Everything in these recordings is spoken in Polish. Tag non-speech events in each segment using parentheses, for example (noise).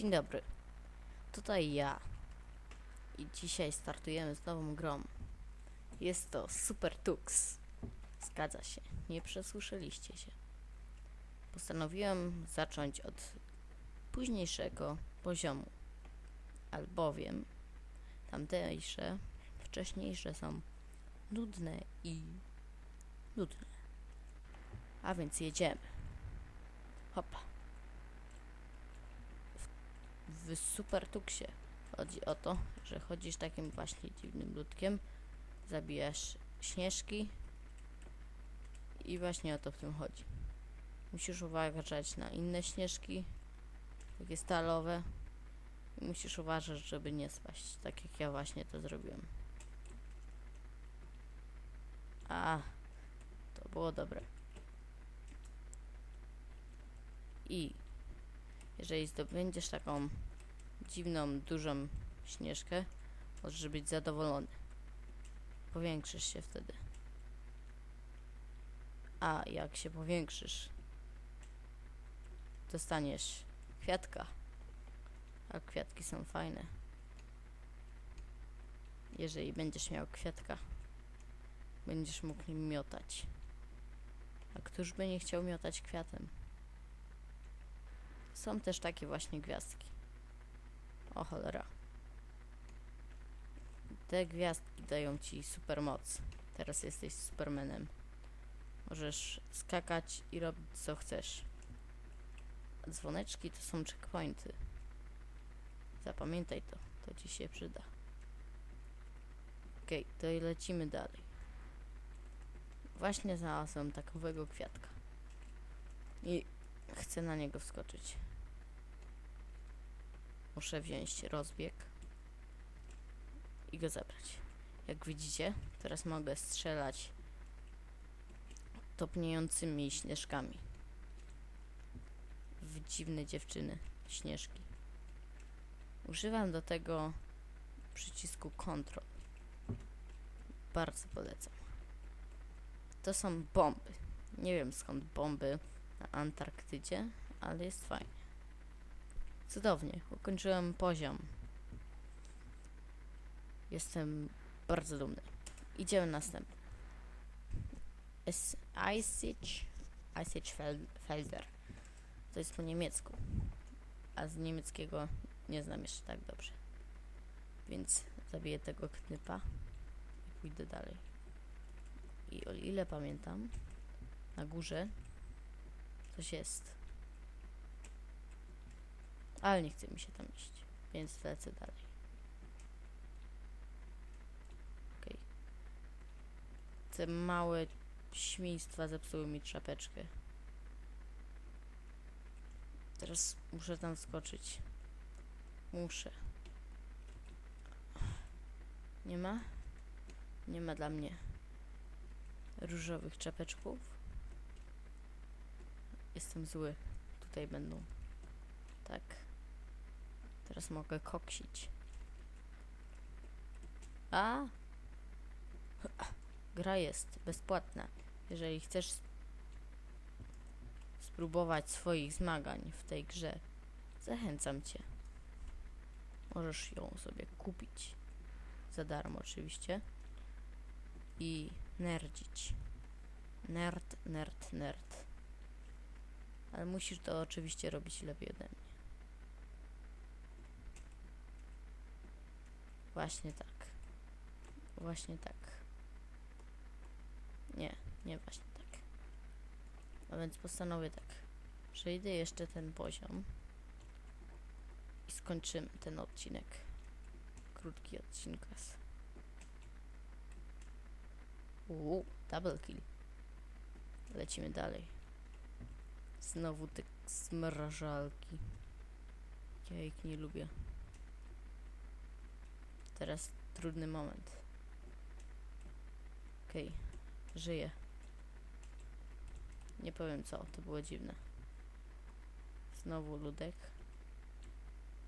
Dzień dobry. Tutaj ja. I dzisiaj startujemy z nową grą. Jest to Super Tux. Zgadza się, nie przesłyszeliście się. Postanowiłem zacząć od późniejszego poziomu, albowiem tamtejsze, wcześniejsze są nudne i nudne. A więc jedziemy. Hopa. W Super chodzi o to, że chodzisz takim właśnie dziwnym ludkiem, zabijasz śnieżki i właśnie o to w tym chodzi. Musisz uważać na inne śnieżki, takie stalowe i musisz uważać, żeby nie spaść, tak jak ja właśnie to zrobiłem. A, to było dobre. I jeżeli zdobędziesz taką dziwną, dużą śnieżkę, możesz być zadowolony. Powiększysz się wtedy. A jak się powiększysz, dostaniesz kwiatka. A kwiatki są fajne. Jeżeli będziesz miał kwiatka, będziesz mógł nim miotać. A któż by nie chciał miotać kwiatem? Są też takie właśnie gwiazdki. O cholera. Te gwiazdki dają ci super moc. Teraz jesteś supermanem. Możesz skakać i robić co chcesz. Dzwoneczki to są checkpointy. Zapamiętaj to, to ci się przyda. Okej, to i lecimy dalej. Właśnie znalazłem takowego kwiatka. I chcę na niego wskoczyć. Muszę wziąć rozbieg i go zabrać. Jak widzicie, teraz mogę strzelać topniejącymi śnieżkami w dziwne dziewczyny, śnieżki. Używam do tego przycisku Ctrl. Bardzo polecam. To są bomby. Nie wiem skąd bomby na Antarktydzie, ale jest fajnie. Cudownie, ukończyłem poziom. Jestem bardzo dumny. Idziemy następny. Es- Eisich, Eisich Fel- Felder. To jest po niemiecku. A z niemieckiego nie znam jeszcze tak dobrze. Więc zabiję tego knypa i pójdę dalej. I o ile pamiętam, na górze coś jest. Ale nie chce mi się tam iść, więc lecę dalej. Okej. Te małe świństwa zepsuły mi czapeczkę. Teraz muszę tam skoczyć. Muszę. Nie ma? Nie ma dla mnie różowych czapeczków. Jestem zły. Tutaj będą. Tak. Teraz mogę koksić. A! (clears throat) Gra jest bezpłatna. Jeżeli chcesz sp- spróbować swoich zmagań w tej grze, zachęcam cię. Możesz ją sobie kupić. Za darmo oczywiście. I nerdzić. Nerd, nerd, nerd. Ale musisz to oczywiście robić lepiej ode mnie. Właśnie tak. Właśnie tak. Nie, nie właśnie tak. A więc postanowię tak. Przejdę jeszcze ten poziom i skończymy ten odcinek. Krótki odcinkas. Uuu, double kill. Lecimy dalej. Znowu te smrażalki. Ja ich nie lubię. Teraz trudny moment. Okej, żyję. Nie powiem co, to było dziwne. Znowu ludek.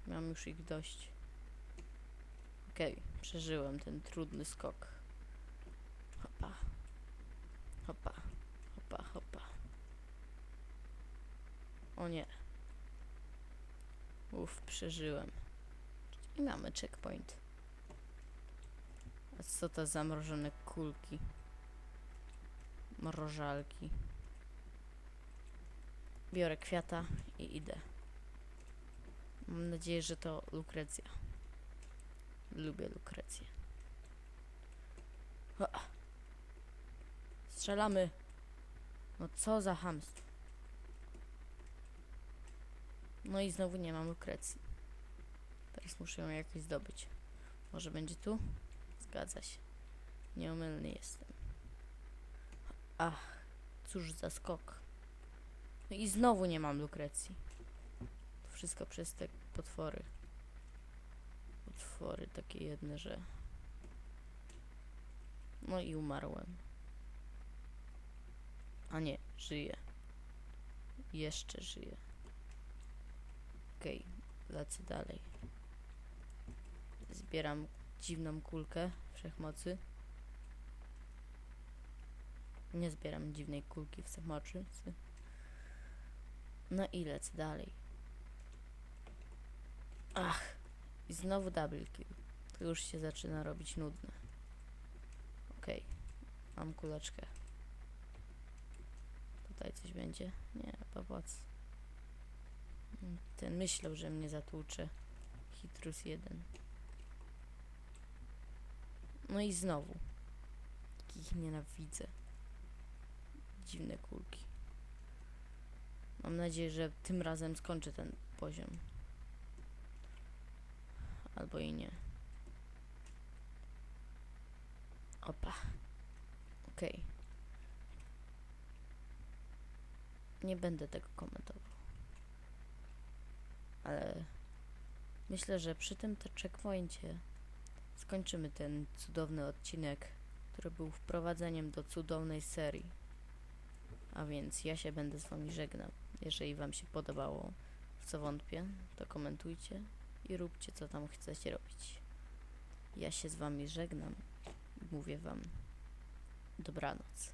Mam już ich dość. Okej, przeżyłem ten trudny skok. Hopa. Hopa. Hopa, hopa. O nie. Uff, przeżyłem. I mamy checkpoint. Co to zamrożone kulki? Mrożalki. Biorę kwiata i idę. Mam nadzieję, że to lukrecja. Lubię lukrecję. O. Strzelamy. No co za hamstwo. No i znowu nie mam lukrecji. Teraz muszę ją jakoś zdobyć. Może będzie tu? Zgadza się. Nieomylny jestem. Ach, cóż za skok. No i znowu nie mam lukrecji. To wszystko przez te potwory. Potwory takie jedne, że... No i umarłem. A nie, żyję. Jeszcze żyję. Okej, lecę dalej. Zbieram dziwną kulkę wszechmocy. Nie zbieram dziwnej kulki wszechmocy. No i lecę dalej. Ach, i znowu double kill. To już się zaczyna robić nudne. Okej, mam kuleczkę. Tutaj coś będzie? Nie, popatrz. Ten myślał, że mnie zatłucze. Hitrus 1. No i znowu. Jakich nienawidzę. Dziwne kulki. Mam nadzieję, że tym razem skończę ten poziom. Albo i nie. Opa. Okej. Nie będę tego komentował. Ale myślę, że przy tym te checkpoincie skończymy ten cudowny odcinek, który był wprowadzeniem do cudownej serii. A więc ja się będę z wami żegnał. Jeżeli wam się podobało, w co wątpię, to komentujcie i róbcie co tam chcecie robić. Ja się z wami żegnam i mówię wam dobranoc.